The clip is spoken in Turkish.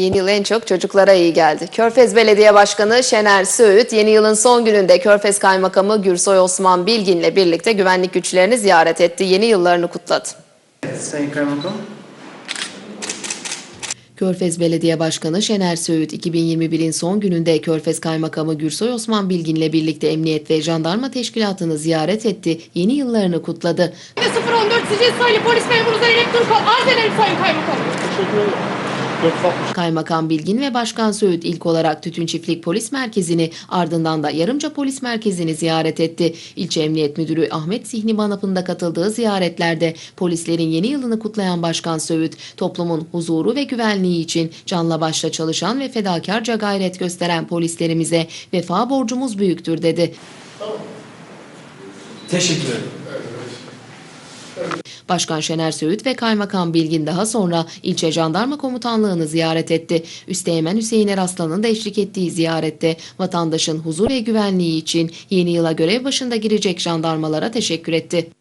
Yeni yıl en çok çocuklara iyi geldi. Körfez Belediye Başkanı Şener Söğüt, yeni yılın son gününde Körfez Kaymakamı Gürsoy Osman Bilgin'le birlikte güvenlik güçlerini ziyaret etti. Yeni yıllarını kutladı. Sayın Kaymakam. Körfez Belediye Başkanı Şener Söğüt, 2021'in son gününde Körfez Kaymakamı Gürsoy Osman Bilgin'le birlikte Emniyet ve Jandarma Teşkilatı'nı ziyaret etti. Yeni yıllarını kutladı. 014 sicil sayılı polis memuru Zeynep Türkal arz ederim Sayın Kaymakamım. Kaymakam Bilgin ve Başkan Söğüt ilk olarak Tütün Çiftlik Polis Merkezi'ni ardından da Yarımca Polis Merkezi'ni ziyaret etti. İlçe Emniyet Müdürü Ahmet Zihni Banap'ın da katıldığı ziyaretlerde polislerin yeni yılını kutlayan Başkan Söğüt, toplumun huzuru ve güvenliği için canla başla çalışan ve fedakarca gayret gösteren polislerimize vefa borcumuz büyüktür dedi. Teşekkür ederim. Başkan Şener Söğüt ve Kaymakam Bilgin daha sonra ilçe jandarma komutanlığını ziyaret etti. Üsteğmen Hüseyin Eraslan'ın da eşlik ettiği ziyarette vatandaşın huzur ve güvenliği için yeni yıla görev başında girecek jandarmalara teşekkür etti.